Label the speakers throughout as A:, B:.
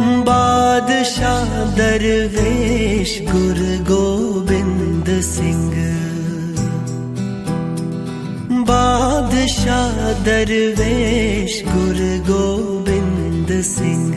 A: बादशाह दरवेश गुरु गोविन्द दरवेश गुरु गोविन्द सिंह।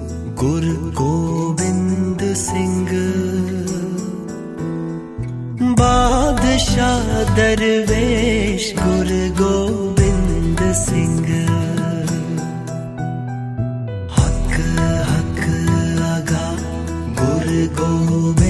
A: ਗੁਰ ਗੋਬਿੰਦ ਸਿੰਘ। ਬਾਦਸ਼ਾਹ ਦਰਵੇਸ਼ ਗੁਰ ਗੋਬਿੰਦ ਸਿੰਘ। ਹੱਕ ਹੱਕ ਅਗਾ ਗੁਰ ਗੋਬਿੰਦ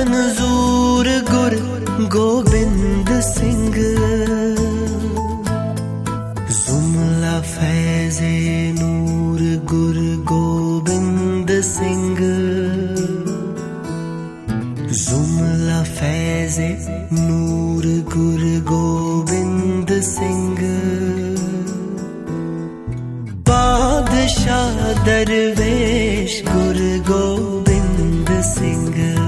A: ਮਨਜ਼ੂਰ ਗੁਰ ਗੋਬਿੰਦ ਸਿੰਘ ਜ਼ੁਮਲਾ ਫੈਜ਼ੇ ਨੂਰ ਗੁਰ ਗੋਬਿੰਦ ਸਿੰਘ ਜ਼ੁਮਲਾ ਫੈਜ਼ੇ ਨੂਰ ਗੁਰ ਗੋਬਿੰਦ ਸਿੰਘ ਬਾਦਸ਼ਾਹ ਦਰਵੇਸ਼ ਗੁਰ ਗੋਬਿੰਦ ਸਿੰਘ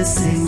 A: the sea.